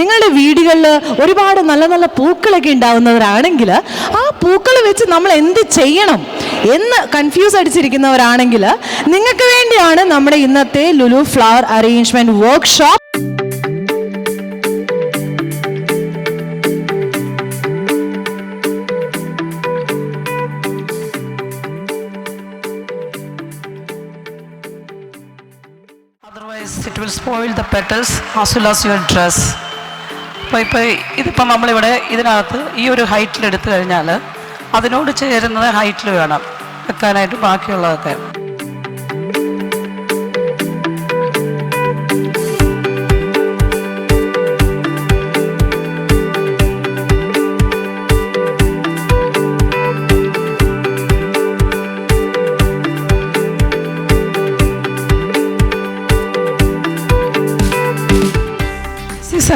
നിങ്ങളുടെ വീടുകളിൽ ഒരുപാട് നല്ല നല്ല പൂക്കളൊക്കെ ഉണ്ടാവുന്നവരാണെങ്കിൽ ആ പൂക്കൾ വെച്ച് നമ്മൾ എന്ത് ചെയ്യണം എന്ന് കൺഫ്യൂസ് അടിച്ചിരിക്കുന്നവരാണെങ്കിൽ നിങ്ങൾക്ക് വേണ്ടിയാണ് നമ്മുടെ ഇന്നത്തെ Lulu flower arrangement workshop it will spoil the petals. As well as your dress. അപ്പോൾ ഇപ്പോൾ ഇതിപ്പോൾ നമ്മളിവിടെ ഇതിനകത്ത് ഈ ഒരു ഹൈറ്റിൽ എടുത്തു കഴിഞ്ഞാൽ അതിനോട് ചേരുന്നത് ഹൈറ്റിൽ വേണം വെക്കാനായിട്ട് ബാക്കിയുള്ളതൊക്കെ.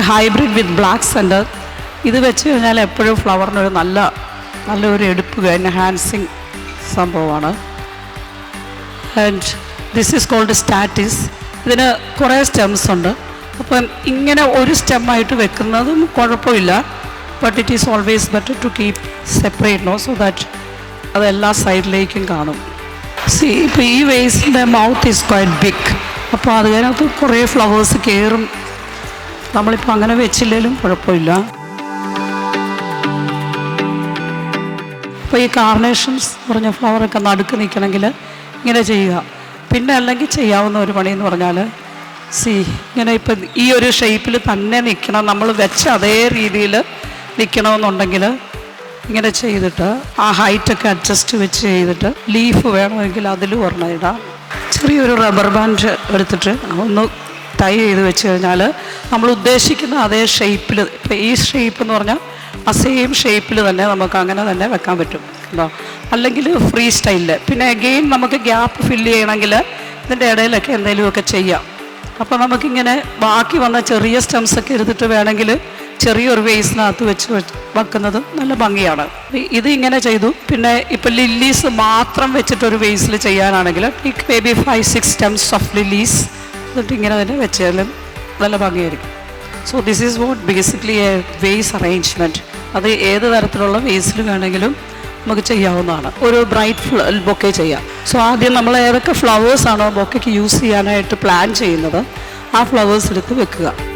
ഹൈബ്രിഡ് വിത്ത് ബ്ലാക്ക് സെന്റർ ഇത് വെച്ച് കഴിഞ്ഞാൽ എപ്പോഴും ഫ്ലവറിനൊരു നല്ല നല്ലൊരു എടുപ്പ് എൻഹാൻസിങ് സംഭവമാണ്. And this is called statice ഇതിന് കുറേ സ്റ്റെംസ് ഉണ്ട്. അപ്പം ഇങ്ങനെ ഒരു സ്റ്റെമ്മായിട്ട് വെക്കുന്നതും കുഴപ്പമില്ല. But it is always better to keep separate no so that അത് എല്ലാ സൈഡിലേക്കും കാണും. സി ഇപ്പോൾ ഈ വേസിന്റെ മൗത്ത് ഈസ് ക്വൈറ്റ് ബിഗ് അപ്പോൾ അതിനകത്ത് കുറേ ഫ്ലവേഴ്സ് കയറും നമ്മളിപ്പോൾ അങ്ങനെ വെച്ചില്ലേലും കുഴപ്പമില്ല. അപ്പോൾ ഈ കാർണേഷൻസ് പറഞ്ഞ ഫ്ലവറൊക്കെ നടുക്ക് നിൽക്കണമെങ്കിൽ ഇങ്ങനെ ചെയ്യുക. പിന്നെ അല്ലെങ്കിൽ ചെയ്യാവുന്ന ഒരു പണി എന്ന് പറഞ്ഞാൽ സി ഇങ്ങനെ ഇപ്പം ഈ ഒരു ഷേപ്പിൽ തന്നെ നിൽക്കണം നമ്മൾ വെച്ച അതേ രീതിയിൽ നിൽക്കണമെന്നുണ്ടെങ്കിൽ ഇങ്ങനെ ചെയ്തിട്ട് ആ ഹൈറ്റൊക്കെ അഡ്ജസ്റ്റ് വെച്ച് ചെയ്തിട്ട് ലീഫ് വേണമെങ്കിൽ അതിൽ ഒരെണ്ണം ഇടാം. ചെറിയൊരു റബ്ബർ ബാൻഡ് എടുത്തിട്ട് ഒന്ന് ടൈ ചെയ്ത് വെച്ച് കഴിഞ്ഞാൽ നമ്മൾ ഉദ്ദേശിക്കുന്ന അതേ ഷേപ്പിൽ ഇപ്പം ഈ ഷേപ്പ് എന്ന് പറഞ്ഞാൽ ആ സെയിം ഷേപ്പിൽ തന്നെ നമുക്ക് അങ്ങനെ തന്നെ വെക്കാൻ പറ്റും കേട്ടോ അല്ലെങ്കിൽ ഫ്രീ സ്റ്റൈലിൽ പിന്നെ അഗെയിൻ നമുക്ക് ഗ്യാപ്പ് ഫില്ല് ചെയ്യണമെങ്കിൽ ഇതിന്റെ ഇടയിലൊക്കെ എന്തെങ്കിലുമൊക്കെ ചെയ്യാം. അപ്പോൾ നമുക്കിങ്ങനെ ബാക്കി വന്ന ചെറിയ സ്റ്റെംസ് ഒക്കെ എടുത്തിട്ട് വേണമെങ്കിൽ ചെറിയൊരു വേസിനകത്ത് വെച്ച് വെക്കുന്നത് നല്ല ഭംഗിയാണ്. ഇത് ഇങ്ങനെ ചെയ്തു. പിന്നെ ഇപ്പം ലില്ലീസ് മാത്രം വെച്ചിട്ടൊരു വേസിൽ ചെയ്യാനാണെങ്കിൽ maybe five six stems of lilies എന്നിട്ട് ഇങ്ങനെ തന്നെ വെച്ചാലും നല്ല ഭംഗിയായിരിക്കും. So this is what basically a vase arrangement അത് ഏത് തരത്തിലുള്ള വേസിൽ വേണമെങ്കിലും നമുക്ക് ചെയ്യാവുന്നതാണ്. ഒരു ബ്രൈറ്റ് ബൊക്കെ ചെയ്യാം. സോ ആദ്യം നമ്മൾ ഏതൊക്കെ ഫ്ലവേഴ്സാണോ ബൊക്കയ്ക്ക് യൂസ് ചെയ്യാനായിട്ട് പ്ലാൻ ചെയ്യുന്നത് ആ ഫ്ലവേഴ്സ് എടുത്ത് വെക്കുക.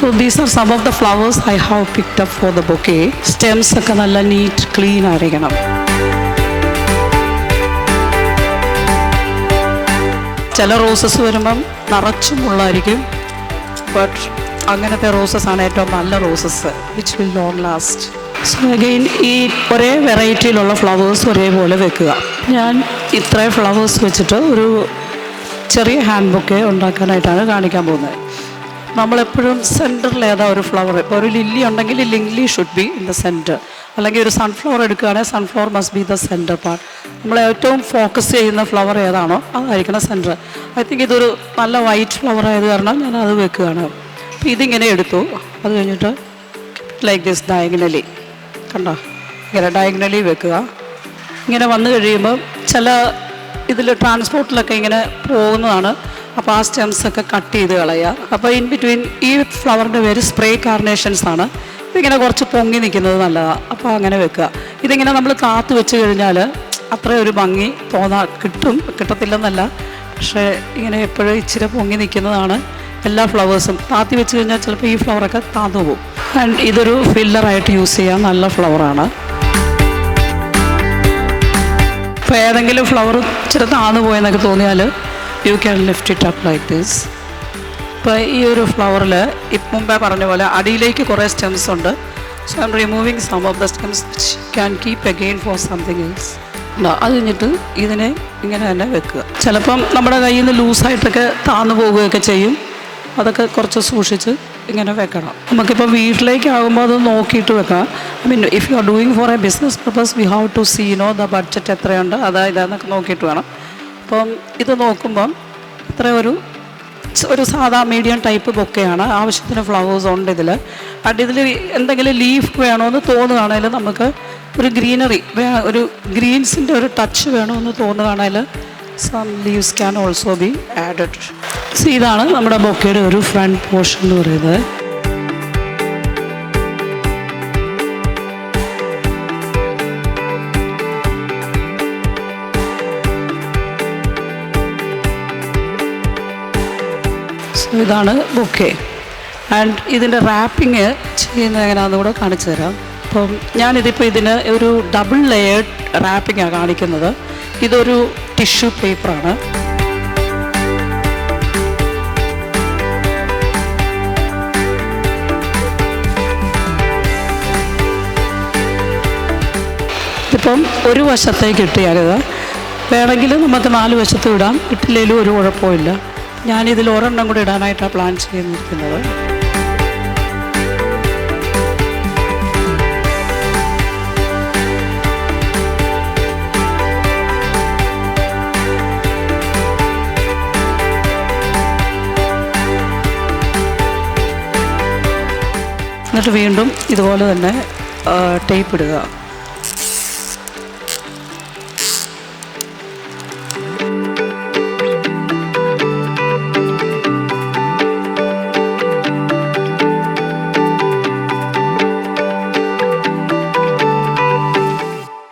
So these are some of the flowers I have picked up for the bouquet stems ഒക്കെ നല്ല നീറ്റ് ക്ലീൻ ആയിരിക്കണം. ചില റോസസ് വരുമ്പം നിറച്ചും മുള്ളായിരിക്കും ബട്ട് അങ്ങനത്തെ റോസസ് ആണ് ഏറ്റവും നല്ല roses which will non last so again ഈ ഒരേ വെറൈറ്റിയിലുള്ള ഫ്ലവേഴ്സ് ഒരേപോലെ വെക്കുക. ഞാൻ ഇത്രയും ഫ്ലവേഴ്സ് വെച്ചിട്ട് ഒരു ചെറിയ ഹാൻഡ് ബുക്ക് ഉണ്ടാക്കാനായിട്ടാണ് കാണിക്കാൻ പോകുന്നത്. നമ്മളെപ്പോഴും സെന്ററിൽ ഏതാ ഒരു ഫ്ലവർ ഇപ്പോൾ ഒരു ലില്ലി ഉണ്ടെങ്കിൽ lily should be in the centre അല്ലെങ്കിൽ ഒരു സൺഫ്ലവർ എടുക്കുകയാണെങ്കിൽ sunflower must be the centre part നമ്മൾ ഏറ്റവും ഫോക്കസ് ചെയ്യുന്ന ഫ്ലവർ ഏതാണോ അതായിരിക്കണം സെന്റർ ഐ തിങ്ക് ഇതൊരു നല്ല വൈറ്റ് ഫ്ലവർ ആയത് കാരണം ഞാൻ അത് വെക്കുകയാണ്. അപ്പോൾ ഇതിങ്ങനെ എടുത്തു. അത് കഴിഞ്ഞിട്ട് ലൈക്ക് ദിസ് ഡയഗ്നലി കണ്ടോ? ഇങ്ങനെ ഡയഗ്നലി വെക്കുക. ഇങ്ങനെ വന്നു കഴിയുമ്പോൾ ചില ഇതിൽ ട്രാൻസ്പോർട്ടിലൊക്കെ ഇങ്ങനെ പോകുന്നതാണ്. അപ്പോൾ ആ സ്റ്റെംസ് ഒക്കെ കട്ട് ചെയ്ത് കളയുക അപ്പോൾ ഇൻ ബിറ്റ്വീൻ ഈ ഫ്ലവറിന്റെ പേര് സ്പ്രേ കാർണേഷൻസ് ആണ്. ഇതിങ്ങനെ കുറച്ച് പൊങ്ങി നിൽക്കുന്നത് നല്ലതാണ് അപ്പോൾ അങ്ങനെ വെക്കുക. ഇതിങ്ങനെ നമ്മൾ കാത്തു വെച്ച് കഴിഞ്ഞാൽ അത്ര ഒരു ഭംഗി തോന്നാ കിട്ടും. കിട്ടത്തില്ലെന്നല്ല. പക്ഷേ ഇങ്ങനെ എപ്പോഴും ഇച്ചിരി പൊങ്ങി നിൽക്കുന്നതാണ് എല്ലാ ഫ്ലവേഴ്സും താത്തി വെച്ച് കഴിഞ്ഞാൽ ചിലപ്പോൾ ഈ ഫ്ലവറൊക്കെ താന്നു പോകും. ആൻഡ് ഇതൊരു ഫില്ലറായിട്ട് യൂസ് ചെയ്യാൻ നല്ല ഫ്ലവറാണ് ഇപ്പോൾ ഏതെങ്കിലും ഫ്ലവർ ഇച്ചിരി താന്നു പോയെന്നൊക്കെ തോന്നിയാൽ you can lift it up like this ഇപ്പോൾ ഈ ഒരു ഫ്ലവറിൽ ഇപ്പം മുമ്പേ പറഞ്ഞ പോലെ അടിയിലേക്ക് കുറേ സ്റ്റെംസ് ഉണ്ട്. So I removing some of the stems which can keep again for something else അത് കഴിഞ്ഞിട്ട് ഇതിനെ ഇങ്ങനെ തന്നെ വെക്കുക. ചിലപ്പം നമ്മുടെ കയ്യിൽ നിന്ന് ലൂസായിട്ടൊക്കെ താന്നു പോവുകയൊക്കെ ചെയ്യും. അതൊക്കെ കുറച്ച് സൂക്ഷിച്ച് ഇങ്ങനെ വെക്കണം. നമുക്കിപ്പോൾ വീട്ടിലേക്കാകുമ്പോൾ അത് നോക്കിയിട്ട് വെക്കാം. I mean if you are doing for a business purpose we have to see no the budget എത്രയുണ്ട് അതാ ഇതാന്നൊക്കെ നോക്കിയിട്ട് വേണം. അപ്പം ഇത് നോക്കുമ്പം ഇത്ര ഒരു ഒരു സാധാ മീഡിയം ടൈപ്പ് ബൊക്കെയാണ് ആവശ്യത്തിന് ഫ്ലവേഴ്സ് ഉണ്ട് ഇതിൽ ബട്ട് ഇതിൽ എന്തെങ്കിലും ലീഫ് വേണമെന്ന് തോന്നുകയാണെങ്കിൽ നമുക്ക് ഒരു ഗ്രീനറി ഒരു ഗ്രീൻസിന്റെ ഒരു ടച്ച് വേണമെന്ന് തോന്നുകയാണെങ്കിൽ some leaves can also be added ഇതാണ് നമ്മുടെ ബൊക്കയുടെ ഒരു ഫ്രണ്ട് പോർഷൻ എന്ന് പറയുന്നത്. ഇതാണ് ബൊക്കെ. ആൻഡ് ഇതിന്റെ റാപ്പിങ് ചെയ്യുന്നത് എങ്ങനെയാണെന്ന് കൂടെ കാണിച്ചു തരാം. അപ്പം ഞാനിതിപ്പോൾ ഇതിന് ഒരു ഡബിൾ ലെയേർഡ് റാപ്പിങ്ങാണ് കാണിക്കുന്നത്. ഇതൊരു ടിഷ്യൂ പേപ്പറാണ് ഇപ്പം ഒരു വശത്തേക്ക് ഇട്ടിയാലിത് വേണമെങ്കിൽ നമുക്ക് നാല് വശത്ത് ഇടാം. ഇട്ടില്ലെങ്കിലും ഒരു കുഴപ്പമില്ല ഞാനിതിൽ ഒരെണ്ണം കൂടെ ഇടാനായിട്ടാണ് പ്ലാൻ ചെയ്തിരിക്കുന്നത്. എന്നിട്ട് വീണ്ടും ഇതുപോലെ തന്നെ ടേപ്പ് ഇടുക.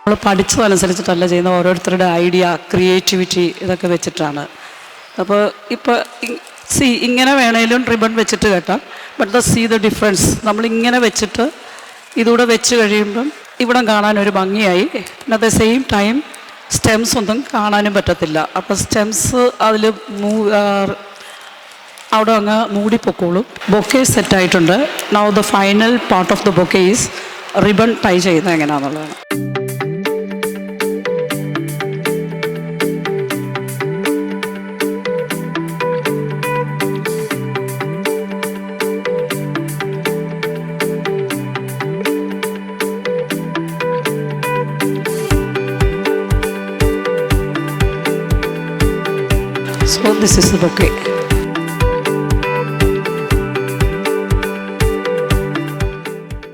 നമ്മൾ പഠിച്ചതനുസരിച്ചിട്ടല്ല ചെയ്യുന്ന ഓരോരുത്തരുടെ ഐഡിയ ക്രിയേറ്റിവിറ്റി ഇതൊക്കെ വെച്ചിട്ടാണ്. അപ്പോൾ ഇപ്പോൾ സി ഇങ്ങനെ വേണേലും റിബൺ വെച്ചിട്ട് കേട്ടാം. But the see the difference നമ്മളിങ്ങനെ വെച്ചിട്ട് ഇതൂടെ വെച്ച് കഴിയുമ്പം ഇവിടെ കാണാൻ ഒരു ഭംഗിയായി. At the same time stems ഒന്നും കാണാനും പറ്റത്തില്ല. അപ്പോൾ സ്റ്റെംസ് അതിൽ മൂ അവിടെ അങ്ങ് മൂടിപ്പൊക്കോളും. ബൊക്കെ സെറ്റായിട്ടുണ്ട് now the final part of the bouquet is ribbon tie ചെയ്യുന്നത് എങ്ങനെയാണെന്നുള്ളതാണ് So this is the bouquet.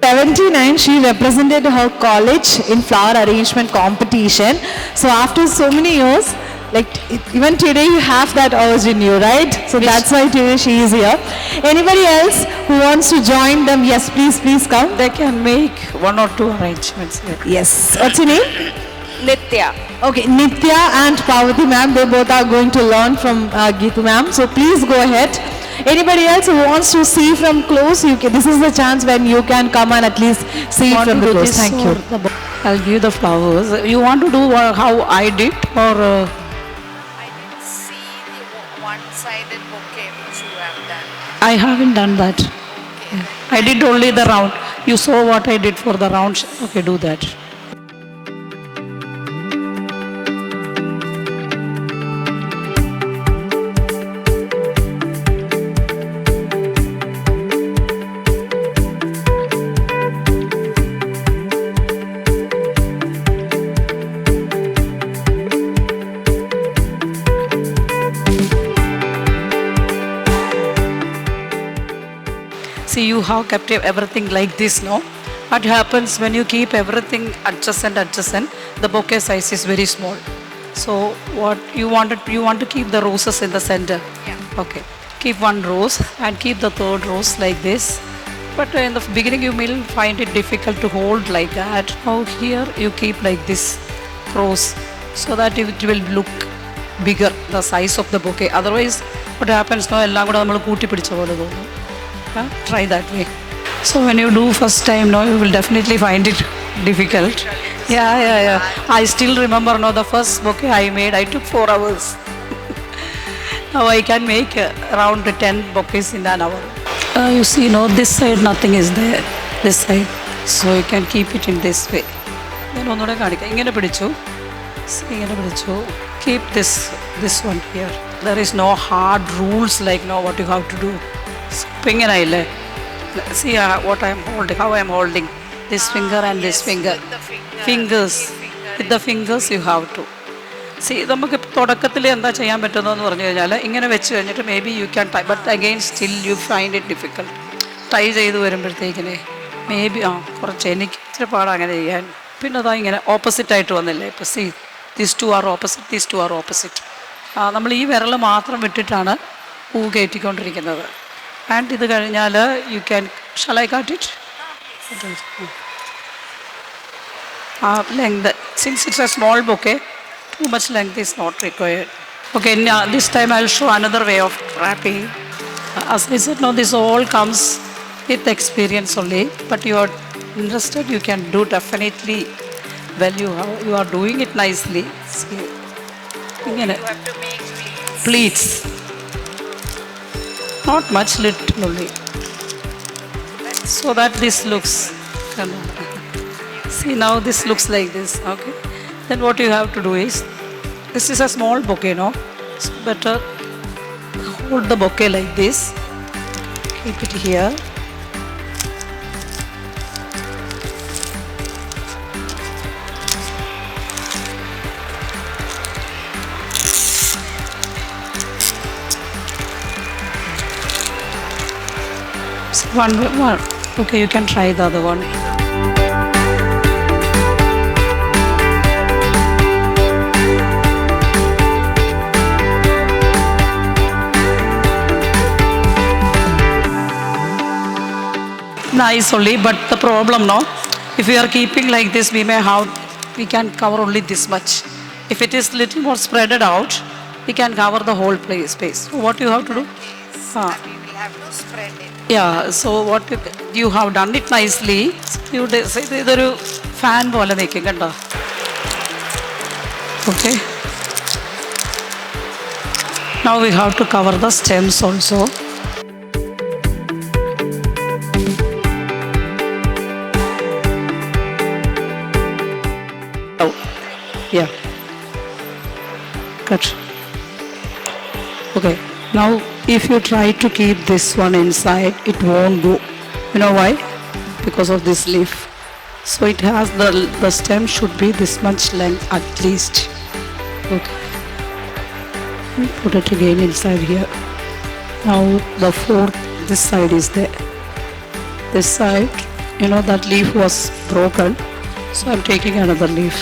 Seventy-nine, she represented her college in flower arrangement competition. So after so many years, like even today, you have that urge in you, right? So that's why today she is here. Anybody else who wants to join them? Yes, please, please come. They can make one or two arrangements. Yes. What's your name? Nitya. Okay, Nitya and Parvati ma'am, they both are going to learn from uh, Geetu ma'am. So please go ahead. Anybody else who wants to see from close, you can, this is the chance when you can come and at least see it Want from the do close. this Thank you. the I'll give you the flowers. You want to do uh, how I did or uh, I didn't see the one-sided bouquet which you have done. I haven't done that. I did only the round. You saw what I did for the round. Okay, do that. you have kept everything like this, no? What happens when you keep everything adjacent, adjacent, the bouquet size is very small. So, what you wanted, you want to keep the roses in the center. Yeah. Okay. Keep one rose and keep the third rose like this. But in the beginning, you will find it difficult to hold like that. Now, here you keep like this rose so that it will look bigger, the size of the bouquet. Otherwise, what happens now, എല്ലാം കൂടെ നമ്മൾ കൂട്ടി പിടിച്ച പോലെ തോന്നും Yeah, try that way. So when you do first time, no, you will definitely find it difficult. Yeah, yeah, yeah. I still remember, no, the first bouquet I made, I took four hours. now I can make uh, around 10 bouquets in an hour. Uh, you see, no, this side nothing is there. This side. So you can keep it in this way. ഞാൻ ഒന്നുകൂടെ കാണിക്കാം ഇങ്ങനെ പിടിച്ചു See, ഇങ്ങനെ പിടിച്ചു keep this this one here there is no hard rules like no what you have to do ഇപ്പം ഇങ്ങനെ ഇല്ലേ? See what I'm holding how I'm holding this finger and this finger fingers with the fingers you have to see നമുക്ക് തുടക്കത്തിൽ എന്താ ചെയ്യാൻ പറ്റുന്നതെന്ന് പറഞ്ഞു കഴിഞ്ഞാൽ ഇങ്ങനെ വെച്ച് കഴിഞ്ഞിട്ട് maybe you can try but again still you find it difficult try ചെയ്ത് വരുമ്പോഴത്തേക്കിനെ മേ ബി ആ കുറച്ച് എനിക്ക് ഇച്ചിരി പാടാണ് അങ്ങനെ ചെയ്യാൻ. പിന്നെ അതാ ഇങ്ങനെ ഓപ്പോസിറ്റ് ആയിട്ട് വന്നില്ലേ? ഇപ്പോൾ see these two are opposite these two are opposite നമ്മൾ ഈ വിരൽ മാത്രം വിട്ടിട്ടാണ് പൂ കയറ്റിക്കൊണ്ടിരിക്കുന്നത്. ആൻഡ് ഇത് കഴിഞ്ഞാൽ you can slight cut it a length since it's a small bouquet too much length is not required okay this time I show another way of wrapping as I said, no, this all comes with experience only. But you are interested, you can do definitely well. You are, you are doing it nicely. See, ഇങ്ങനെ You have to make pleats. pleats. Not much, little only. So that this looks. See now this looks like this. Okay. Then what you have to do is, this is a small bouquet, no? So better hold the bouquet like this. Keep it here. One, one. Okay, you can try the other one. nice only but the problem no if we are keeping like this we may have we can cover only this much if it is little more spreaded out we can cover the whole place space so what you have to do Ah. We will have to spread it. yeah so what you, you have done it nicely you de- say ഇത് ഇതൊരു fan പോലെ നിൽക്കും കണ്ടോ okay now we have to cover the stems also Oh, yeah. Cut. Okay. Now, if you try to keep this one inside, it won't go. You know why? Because of this leaf. So it has the the stem should be this much length at least. Okay. And Put it again inside here. Now the fourth. This side is there. This side, you know, that leaf was broken. So I'm taking another leaf.